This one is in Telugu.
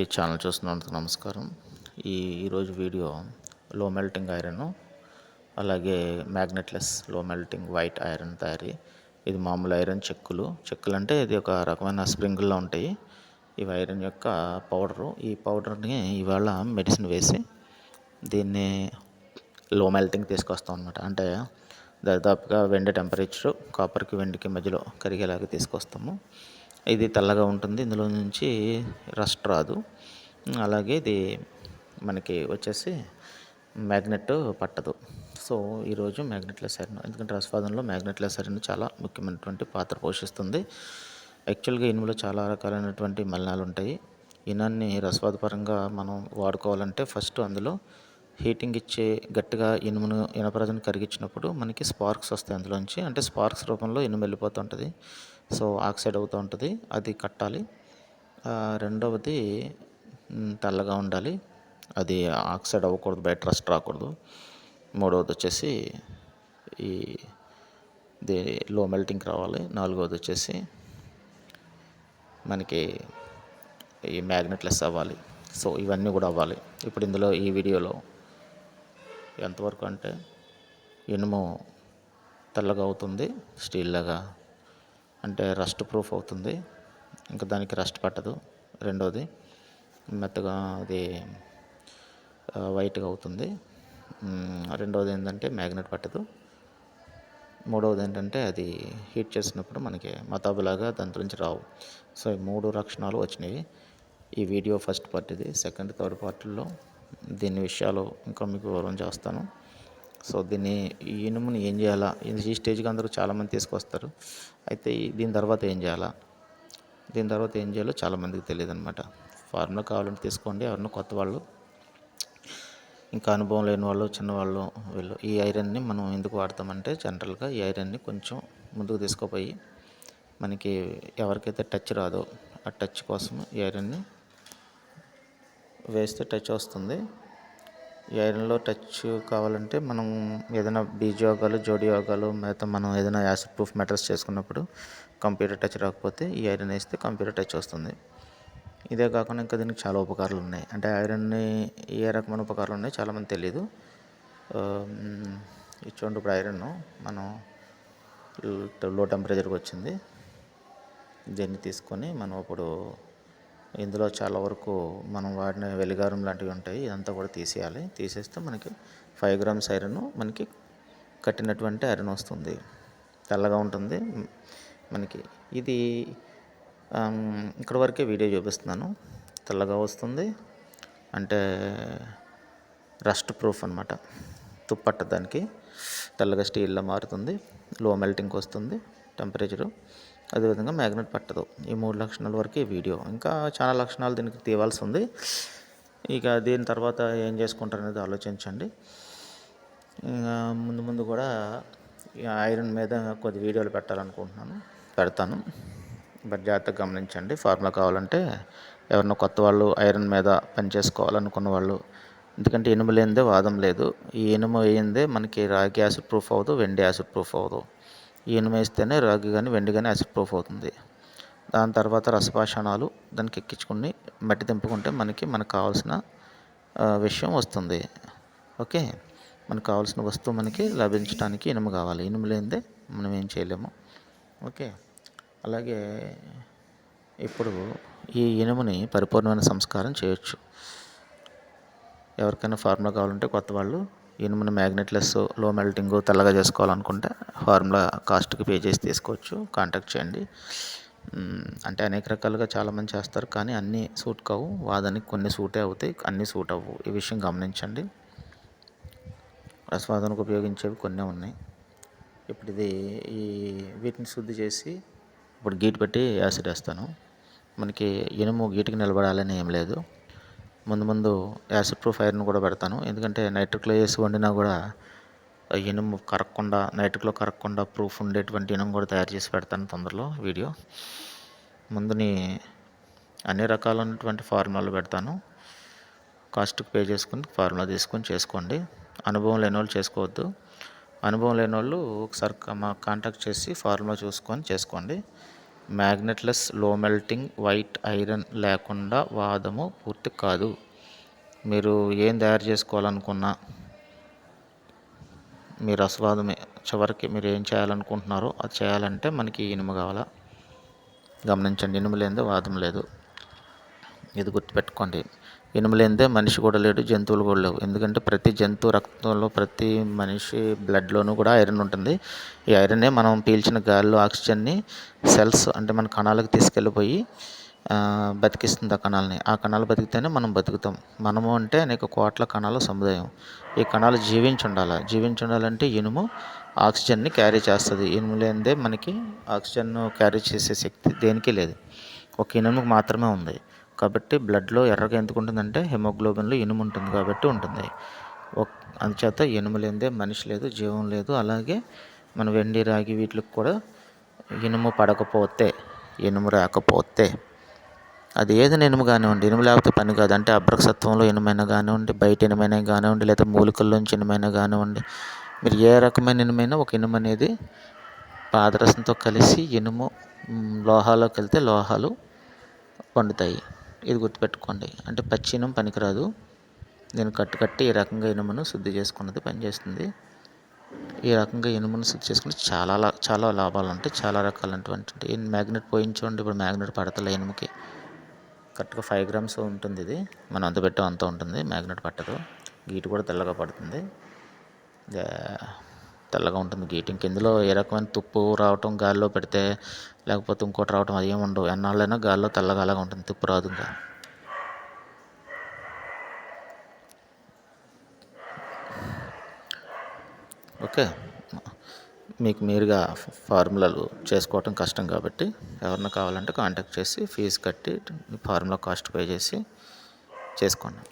ఈ ఛానల్ చూస్తున్నందుకు నమస్కారం. ఈ ఈరోజు వీడియో లో మెల్టింగ్ ఐరన్ అలాగే మ్యాగ్నెట్లెస్లో మెల్టింగ్ వైట్ ఐరన్ తయారీ. ఇది మామూలు ఐరన్ చెక్కులు. చెక్కులు అంటే ఇది ఒక రకమైన స్ప్రింగుల్లో ఉంటాయి. ఇవి ఐరన్ యొక్క పౌడరు. ఈ పౌడర్ని ఇవాళ మెడిసిన్ వేసి దీన్ని లో మెల్టింగ్ తీసుకొస్తాం అనమాట అంటే దాదాపుగా వెండి టెంపరేచరు కాపర్కి వెండికి మధ్యలో కరిగేలాగా తీసుకొస్తాము. ఇది తెల్లగా ఉంటుంది. ఇందులో నుంచి రస్ట్ రాదు. అలాగే ఇది మనకి వచ్చేసి మ్యాగ్నెట్ పట్టదు. సో ఈరోజు మ్యాగ్నెట్లెస్ ఐరన్ ఎందుకంటే రసవాదంలో మ్యాగ్నెట్లెస్ ఐరన్ చాలా ముఖ్యమైనటువంటి పాత్ర పోషిస్తుంది. యాక్చువల్గా ఇనుములో చాలా రకాలైనటువంటి మలినాలు ఉంటాయి. ఇనాన్ని రసవాదపరంగా మనం వాడుకోవాలంటే ఫస్ట్ అందులో హీటింగ్ ఇచ్చే గట్టిగా ఇనుమును ఇనపరాజును కరిగించినప్పుడు మనకి స్పార్క్స్ వస్తాయి అందులోంచి. అంటే స్పార్క్స్ రూపంలో ఇనుము వెళ్ళిపోతూ ఉంటుంది సో ఆక్సైడ్ అవుతూ ఉంటుంది. అది కట్టాలి. రెండవది తెల్లగా ఉండాలి. అది ఆక్సైడ్ అవ్వకూడదు బయట రస్ట్ రాకూడదు. మూడవది వచ్చేసి ఈ దే లో మెల్టింగ్ రావాలి. నాలుగవది వచ్చేసి మనకి ఈ మ్యాగ్నెట్లెస్ అవ్వాలి. సో ఇవన్నీ కూడా అవ్వాలి. ఇప్పుడు ఇందులో ఈ వీడియోలో ఎంతవరకు అంటే ఇనుము తెల్లగా అవుతుంది స్టీల్ లాగా అంటే రస్ట్ ప్రూఫ్ అవుతుంది. ఇంకా దానికి రస్ట్ పట్టదు. రెండోది మెత్తగా అది వైట్గా అవుతుంది. రెండవది ఏంటంటే మ్యాగ్నెట్ పట్టదు. మూడవది ఏంటంటే అది హీట్ చేసినప్పుడు మనకి మతాబులాగా దాని నుంచి రావు. సో ఈ మూడు లక్షణాలు వచ్చినాయి ఈ వీడియో ఫస్ట్ పార్ట్ ఇది. సెకండ్ థర్డ్ పార్ట్లో దీని విషయాలు ఇంకా మీకు వివరం చేస్తాను. సో దీన్ని ఈ ఇనుముని ఏం చేయాలా? ఈ స్టేజ్కి అందరూ చాలామంది తీసుకొస్తారు. అయితే దీని తర్వాత ఏం చేయాలా? దీని తర్వాత ఏం చేయాలో చాలామందికి తెలియదు అనమాట ఫార్ములా కావాలంటే తీసుకోండి. ఎవరన్నా కొత్త వాళ్ళు ఇంకా అనుభవం లేని వాళ్ళు చిన్నవాళ్ళు వీళ్ళు ఈ ఐరన్ని మనం ఎందుకు వాడతామంటే జనరల్గా ఈ ఐరన్ని కొంచెం ముందుకు తీసుకుపోయి మనకి ఎవరికైతే టచ్ రాదో ఆ టచ్ కోసం ఈ ఐరన్ని వేస్తే టచ్ వస్తుంది. ఈ ఐరన్లో టచ్ కావాలంటే మనం ఏదైనా బీజ్ యోగాలు జోడి యోగాలు మిగతా మనం ఏదైనా యాసిడ్ ప్రూఫ్ మెటల్స్ చేసుకున్నప్పుడు కంప్యూటర్ టచ్ రాకపోతే ఈ ఐరన్ వేస్తే కంప్యూటర్ టచ్ వస్తుంది. ఇదే కాకుండా ఇంకా దీనికి చాలా ఉపకారాలు ఉన్నాయి. అంటే ఐరన్ని ఏ రకమైన ఉపకారాలు ఉన్నాయి చాలామంది తెలియదు చూడండి ఇప్పుడు ఐరన్ మనం లో టెంపరేచర్కి వచ్చింది. దీన్ని తీసుకొని మనం ఇప్పుడు ఇందులో చాలా వరకు మనం వాడిన వెలిగారం లాంటివి ఉంటాయి. ఇదంతా కూడా తీసేయాలి. తీసేస్తే మనకి ఫైవ్ గ్రామ్స్ ఐరన్ మనకి కట్టినటువంటి ఐరన్ వస్తుంది. తెల్లగా ఉంటుంది. మనకి ఇది ఇక్కడ వరకే వీడియో చూపిస్తున్నాను. తెల్లగా వస్తుంది. అంటే రస్ట్ ప్రూఫ్ అనమాట తుప్పట్ట దానికి. తెల్లగా స్టీల్లో మారుతుంది. లో మెల్టింగ్కి వస్తుంది. టెంపరేచరు అదేవిధంగా మ్యాగ్నెట్ పట్టదు. ఈ మూడు లక్షణాల వరకు వీడియో. ఇంకా చాలా లక్షణాలు దీనికి తీవాల్సి ఉంది. ఇక దీని తర్వాత ఏం చేసుకుంటారు అనేది ఆలోచించండి. ముందు ముందు కూడా ఐరన్ మీద కొద్ది వీడియోలు పెట్టాలనుకుంటున్నాను. పెడతాను. బట్ జాగ్రత్తగా గమనించండి. ఫార్ములా కావాలంటే ఎవరన్నా కొత్త వాళ్ళు ఐరన్ మీద పని చేసుకోవాలనుకున్న వాళ్ళు. ఎందుకంటే ఇనుము లేనిదే వాదం లేదు. ఈ ఇనుము వేయిందే మనకి రాగి యాసిడ్ ప్రూఫ్ అవ్వదు వెండి యాసిడ్ ప్రూఫ్ అవ్వదు. ఇనుము వేస్తేనే రాగి కానీ వెండి కానీ యాసిడ్ ప్రూఫ్ అవుతుంది. దాని తర్వాత రసపాషాణాలు దానికి ఎక్కించుకుని మట్టి దింపుకుంటే మనకి మనకు కావాల్సిన విషయం వస్తుంది. ఓకే? మనకు కావాల్సిన వస్తువు మనకి లభించడానికి ఇనుము కావాలి. ఇనుము లేనిదే మనం ఏం చేయలేము. ఓకే? అలాగే ఇప్పుడు ఈ ఇనుముని పరిపూర్ణమైన సంస్కారం చేయొచ్చు. ఎవరికైనా ఫార్ములా కావాలంటే కొత్త వాళ్ళు ఇనుమును మ్యాగ్నెట్లెస్లో మెల్టింగ్ తెల్లగా చేసుకోవాలనుకుంటే ఫార్ములా కాస్ట్కి పే చేసి తీసుకోవచ్చు. కాంటాక్ట్ చేయండి. అంటే అనేక రకాలుగా చాలామంది చేస్తారు కానీ అన్నీ సూట్ కావు. వాదానికి కొన్ని సూటే అవుతాయి అన్నీ సూట్ అవ్వు. ఈ విషయం గమనించండి. రసవాదనకు ఉపయోగించేవి కొన్ని ఉన్నాయి. ఇప్పుడు ఇది ఈ వీటిని శుద్ధి చేసి ఇప్పుడు గీట్ పెట్టి యాసిడ్ వేస్తాను. మనకి ఇనుము గీటుకి నిలబడాలని ఏం లేదు. ముందు ముందు యాసిడ్ ప్రూఫ్ ఐరన్ కూడా పెడతాను. ఎందుకంటే నైట్రిక్లో వేసి వండినా కూడా ఇనుము కరగకుండా నైట్రిక్లో కరగకుండా ప్రూఫ్ ఉండేటువంటి ఇనుము కూడా తయారు చేసి పెడతాను తొందరలో వీడియో. ముందుని అన్ని రకాలైనటువంటి ఫార్ములాలు పెడతాను. కాస్ట్కి పే చేసుకుని ఫార్ములా తీసుకొని చేసుకోండి. అనుభవం లేని వాళ్ళు చేసుకోవద్దు. అనుభవం లేని వాళ్ళు ఒకసారి మా కాంటాక్ట్ చేసి ఫార్ములా చూసుకొని చేసుకోండి. మ్యాగ్నెట్లెస్లో మెల్టింగ్ వైట్ ఐరన్ లేకుండా వాదము పూర్తి కాదు. మీరు ఏం తయారు చేసుకోవాలనుకున్నా మీరు అస్వాదమే. చివరికి మీరు ఏం చేయాలనుకుంటున్నారో అది చేయాలంటే మనకి ఇనుము కావాలా. గమనించండి ఇనుము లేనిదే వాదం లేదు. ఇది గుర్తుపెట్టుకోండి. ఇనుము లేనిదే మనిషి కూడా లేడు జంతువులు కూడా లేవు. ఎందుకంటే ప్రతి జంతువు రక్తంలో ప్రతి మనిషి బ్లడ్లోనూ కూడా ఐరన్ ఉంటుంది. ఈ ఐరనే మనం పీల్చిన గాలిలో ఆక్సిజన్ని సెల్స్ అంటే మన కణాలకు తీసుకెళ్ళిపోయి బతికిస్తుంది ఆ కణాలని. ఆ కణాలు బతికితేనే మనం బతుకుతాం. మనము అంటే అనేక కోట్ల కణాల సముదాయం. ఈ కణాలు జీవించి ఉండాలి? జీవించి ఉండాలంటే ఇనుము ఆక్సిజన్ని క్యారీ చేస్తుంది. ఇనుము లేనిదే మనకి ఆక్సిజన్ క్యారీ చేసే శక్తి దేనికి లేదు. ఒక ఇనుముకు మాత్రమే ఉంది. కాబట్టి బ్లడ్లో ఎర్రగా ఎందుకు ఉంటుందంటే హెమోగ్లోబిన్లో ఇనుము ఉంటుంది కాబట్టి ఉంటుంది. ఒక అందుచేత ఇనుము లేనిదే మనిషి లేదు జీవం లేదు. అలాగే మన వెండి రాగి వీటికి కూడా ఇనుము పడకపోతే ఇనుము రాకపోతే అది ఏదైనా ఇనుము కానివ్వండి ఇనుము లేకపోతే పని కాదు. అంటే అభ్రకసత్వంలో ఇనుమైనా కానివ్వండి బయట ఇనుమైనా కానివ్వండి లేదా మూలికల్లోంచి ఇనుమైనా కానివ్వండి మీరు ఏ రకమైన ఇనుమైనా ఒక ఇనుము అనేది పాదరసంతో కలిసి ఇనుము లోహాలోకి వెళ్తే లోహాలు పండుతాయి. ఇది గుర్తుపెట్టుకోండి. అంటే పచ్చి ఇనుము పనికిరాదు. నేను కట్టు కట్టి ఈ రకంగా ఇనుమును శుద్ధి చేసుకున్నది పనిచేస్తుంది. ఈ రకంగా ఇనుమును శుద్ధి చేసుకుంటే చాలా లా- చాలా లాభాలు ఉంటాయి. చాలా రకాలైనటువంటి మ్యాగ్నెట్ పోయించండి ఇప్పుడు మ్యాగ్నెట్ పడతలే ఇనుముకి. కరెక్ట్గా ఫైవ్ గ్రామ్స్ ఉంటుంది ఇది. మనం అంత పెట్టాం అంత ఉంటుంది. మ్యాగ్నెట్ పట్టదు. గీటు కూడా తెల్లగా పడుతుంది. తెల్లగా ఉంటుంది గీటు కిందలో ఏ రకమైన తుప్పు రావటం గాల్లో పెడితే లేకపోతే ఇంకోటి రావటం అది ఏమి ఉండవు. ఎన్నాళ్ళైనా గాల్లో తెల్లగా అలాగా ఉంటుంది తుప్పు రాదు ఇంకా. ఓకే. మీకు మీరుగా ఫార్ములాలు చేసుకోవటం కష్టం కాబట్టి ఎవరన్నా కావాలంటే కాంటాక్ట్ చేసి ఫీజు కట్టి ఫార్ములా కాస్ట్ పే చేసి చేసుకోండి.